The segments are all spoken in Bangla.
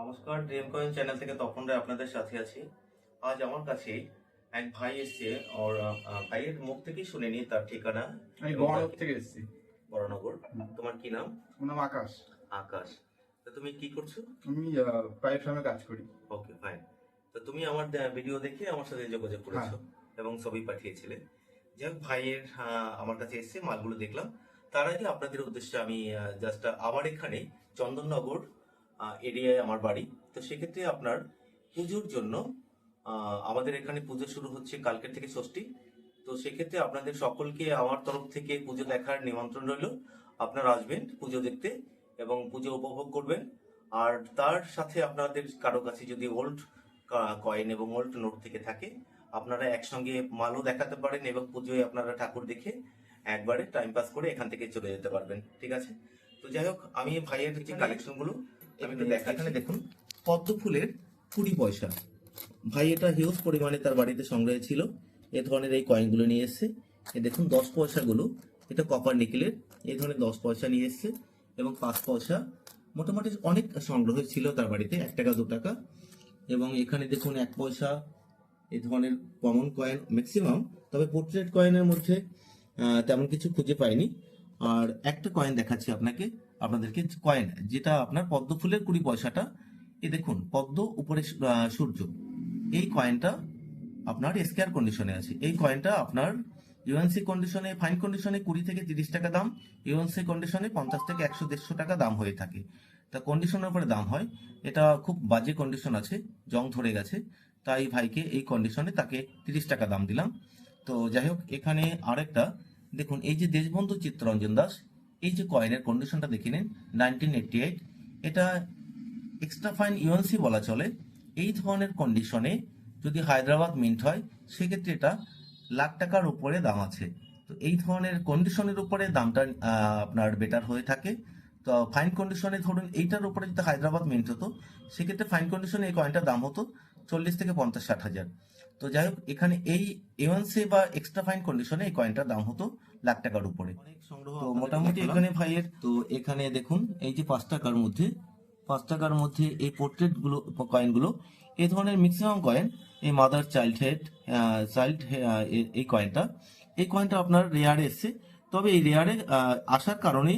নমস্কার ড্রিম কয়েন চ্যানেল থেকে তপন রায় আপনাদের সাথে আছি। আজ আমার কাছে এক ভাই এসছে ওর ভাইয়ের মুখ থেকেই শুনেনি তার ঠিকানা। আমি এবং বড় থেকে এসেছি। বড়নগর। তোমার কি নাম? আমার নাম আকাশ। আকাশ। তো তুমি কি করছ? আমি প্রাইভেট ফার্মে কাজ করি। ওকে ফাইন তো তুমি আমার ভিডিও দেখে আমার সাথে যোগাযোগ করেছ এবং ছবি পাঠিয়েছিলে। যাই ভাইয়ের আমার কাছে এসছে মালগুলো দেখলাম। তার আগে আপনাদের উদ্দেশ্যে আমি জাস্ট আমার এখানে চন্দননগর এরিয়ায় আমার বাড়ি। তো সেক্ষেত্রে আপনার পুজোর জন্য আমাদের এখানে পুজো শুরু হচ্ছে কালকের থেকে ষষ্ঠী। তো সেক্ষেত্রে আপনাদের সকলকে আমার তরফ থেকে পুজো দেখার নিমন্ত্রণ রইল। আপনারা আসবেন পুজো দেখতে এবং পুজো উপভোগ করবেন। আর তার সাথে আপনাদের কারও কাছে যদি ওল্ড কয়েন এবং ওল্ড নোট থেকে থাকে, আপনারা একসঙ্গে মালও দেখাতে পারেন এবং পুজোয় আপনারা ঠাকুর দেখে একবারে টাইম পাস করে এখান থেকে চলে যেতে পারবেন। ঠিক আছে? তো যাই হোক, আমি ভাইয়ের কালেকশন এখানে দেখুন পদ্ম ফুলের কুড়ি পয়সা। ভাই এটা হিউজ পরিমাণে তার বাড়িতে সংগ্রহে ছিল। এ ধরনের এই কয়েনগুলো নিয়ে এসছে। এ দেখুন দশ পয়সাগুলো। এটা কপার নিকেলের এই ধরনের দশ পয়সা নিয়ে এসছে এবং পাঁচ পয়সা। মোটামুটি অনেক সংগ্রহ ছিল তার বাড়িতে এক টাকা দু টাকা। এবং এখানে দেখুন এক পয়সা এই ধরনের কমন কয়েন ম্যাক্সিমাম তবে পোর্ট্রেট কয়েনের মধ্যে তেমন কিছু খুঁজে পাইনি। আর একটা কয়েন দেখাচ্ছি আপনাকে, আপনাদেরকে কয়েন যেটা আপনার পদ্ম ফুলের কুড়ি পয়সাটা। এ দেখুন, পদ্ম উপরে সূর্য। এই কয়েনটা আপনার স্কেয়ার কন্ডিশনে আছে। এই কয়েনটা আপনার ইউএনসি কন্ডিশনে ফাইন কন্ডিশনে কুড়ি থেকে তিরিশ টাকা দাম ইউএনসি কন্ডিশনে পঞ্চাশ থেকে একশো দেড়শো টাকা দাম হয়ে থাকে। তা কন্ডিশনের উপরে দাম হয়। এটা খুব বাজে কন্ডিশন আছে, জং ধরে গেছে। তাই ভাইকে এই কন্ডিশনে তাকে তিরিশ টাকা দাম দিলাম। তো যাই হোক, এখানে আরেকটা দেখুন, এই যে দেশবন্ধু চিত্তরঞ্জন দাস, এই যে কয়েনের কন্ডিশনটা দেখে নিন নাইনটিন এইট এটা এক্সট্রা ফাইন ইউএনসি বলা চলে। এই ধরনের কন্ডিশনে যদি হায়দ্রাবাদ মিন্ট হয়, সেক্ষেত্রে এটা লাখ টাকার উপরে দাম আছে। তো এই ধরনের কন্ডিশনের উপরে দামটা আপনার বেটার হয়ে থাকে। তো ফাইন কন্ডিশনে ধরুন, এইটার উপরে যদি হায়দ্রাবাদ মিন্ট হতো, সেক্ষেত্রে ফাইন কন্ডিশনে এই কয়েনটার দাম হতো চল্লিশ থেকে পঞ্চাশ, ষাট হাজার। তো যাই হোক এখানে এই এওয়ানসি বা এক্সট্রা ফাইন কন্ডিশনে এই কয়েনটার দাম হতো লাখ টাকার উপরে। তো মোটামুটি এখানে ভাইয়ের তো এখানে দেখুন এই যে পাঁচ টাকার মধ্যে পাঁচ টাকার মধ্যে এই পোর্ট্রেটগুলো কয়েনগুলো এই ধরনের ম্যাক্সিমাম কয়েন এই মাদার চাইল্ড হেড চাইল্ড এই কয়েনটা এই কয়েনটা আপনার রেয়ারে এসছে। তবে এই রেয়ারে আসার কারণে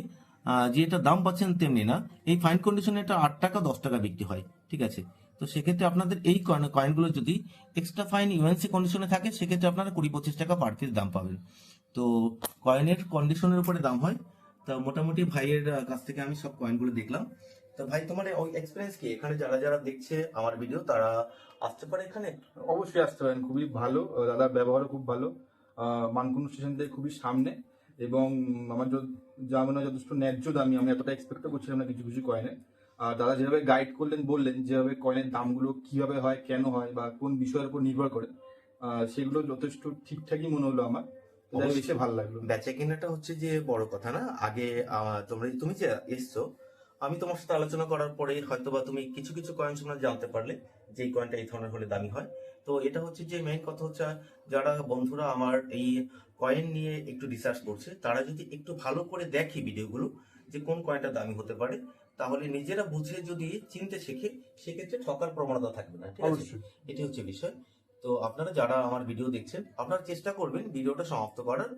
যে এটা দাম পাচ্ছেন তেমনি না। এই ফাইন কন্ডিশনে এটা আট টাকা দশ টাকা বিক্রি হয় ঠিক আছে? তো সেক্ষেত্রে আপনাদের এই কয়েন কয়েনগুলো যদি এক্সট্রা ফাইন ইউএনসি কন্ডিশনে থাকে, সেক্ষেত্রে আপনারা কুড়ি পঁচিশ টাকা পার দাম পাবেন। তো কয়েনের কন্ডিশনের উপরে দাম হয়। তা মোটামুটি ভাইয়ের কাছ থেকে আমি সব কয়েনগুলো দেখলাম। তো ভাই, তোমার ওই এক্সপিরিয়েন্স কি? এখানে যারা যারা দেখছে আমার ভিডিও তারা আসতে পারে এখানে? অবশ্যই আসতে পারেন। খুবই ভালো। দাদার ব্যবহারও খুব ভালো। মানকুন স্টেশন থেকে খুবই সামনে। এবং আমার যা মনে হয় যথেষ্ট ন্যায্য দামি। আমি এতটা এক্সপেক্ট করছিলাম না কিছু কিছু কয়েনে দাদা যেভাবে গাইড করলেন বললেন যেভাবে কয়েনের দামগুলো কীভাবে হয় কেন হয় বা কোন বিষয়ের উপর নির্ভর করে সেগুলো যথেষ্ট ঠিকঠাকই মনে হলো আমার। অবশ্যই। ভালো লাগল বেচা কেনাটা হচ্ছে যে বড় কথা না। আগে তোমরা তুমি যে এসছো আমি তোমার সাথে আলোচনা করার পরে হয়তো বা তুমি কিছু কিছু কয়েন তোমরা জানতে পারলে যে এই কয়েনটা এই ধরনের হলে দামি হয়। তো এটা হচ্ছে যে মেইন কথা হচ্ছে যারা বন্ধুরা আমার এই কয়েন নিয়ে একটু রিসার্চ করছে তারা যদি একটু ভালো করে দেখে ভিডিওগুলো যে কোন কয়েনটা দামি হতে পারে তাহলে নিজেরা বুঝে যদি চিনতে শেখে সেক্ষেত্রে ঠকার প্রবণতা থাকবে না ঠিক আছে? এটি হচ্ছে বিষয়। তো আপনারা যারা আমার ভিডিও দেখছেন আপনারা চেষ্টা করবেন ভিডিওটা সমাপ্ত করার।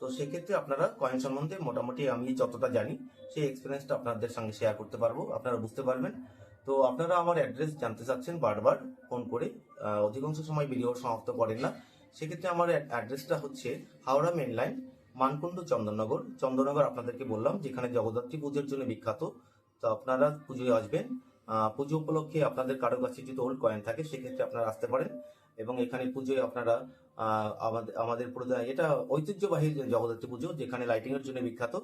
তো সেক্ষেত্রে আপনারা কয়েন সম্বন্ধে মোটামুটি আমি যতটা জানি সেই এক্সপিরিয়েন্সটা আপনাদের সঙ্গে শেয়ার করতে পারব আপনারা বুঝতে পারবেন। তো আপনারা আমার অ্যাড্রেস জানতে চাচ্ছেন বারবার ফোন করে অধিকাংশ সময় ভিডিও সমাপ্ত করেন না। সেক্ষেত্রে আমার অ্যাড্রেসটা হচ্ছে হাওড়া মেন লাইন মানকুণ্ড চন্দননগর। চন্দননগর আপনাদেরকে বললাম যেখানে জগদ্ধাত্রী পুজোর জন্য বিখ্যাত তো আপনারা পুজোয় আসবেন। পুজো উপলক্ষে আপনাদের কারও কাছে যদি ওল্ড কয়েন থাকে, সেক্ষেত্রে আপনারা আসতে পারেন এবং এখানে পুজোয় আপনারা আমাদের আমাদের এটা ঐতিহ্যবাহী জগদ্ধাত্রী পুজো, যেখানে লাইটিং এর জন্য বিখ্যাত।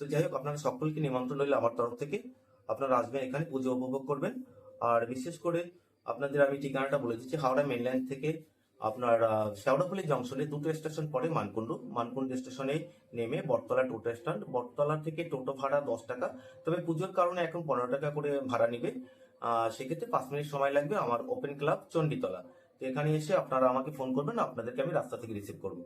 তো যাই হোক, আপনারা সকলকে নিমন্ত্রণ রইল আমার তরফ থেকে। আপনারা আসবেন এখানে, পুজো উপভোগ করবেন। আর বিশেষ করে আপনাদের আমি ঠিকানাটা বলে দিচ্ছি, হাওড়া মেন লাইন থেকে আপনার শেওড়াফুলি জংশনে দুটো স্টেশন পরে মানকুণ্ড। মানকুণ্ড স্টেশনে নেমে বটতলা টোটো স্ট্যান্ড বটতলা থেকে টোটো ভাড়া দশ টাকা। তবে পুজোর কারণে এখন পনেরো টাকা করে ভাড়া নিবে। সেক্ষেত্রে পাঁচ মিনিট সময় লাগবে আমার ওপেন ক্লাব চণ্ডীতলা। তো এখানে এসে আপনারা আমাকে ফোন করবেন, আপনাদেরকে আমি রাস্তা থেকে রিসিভ করব।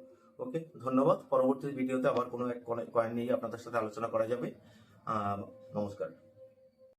ওকে ধন্যবাদ। পরবর্তী ভিডিওতে আবার কোনো এক কয়েন নিয়ে আপনাদের সাথে আলোচনা করা যাবে। নমস্কার।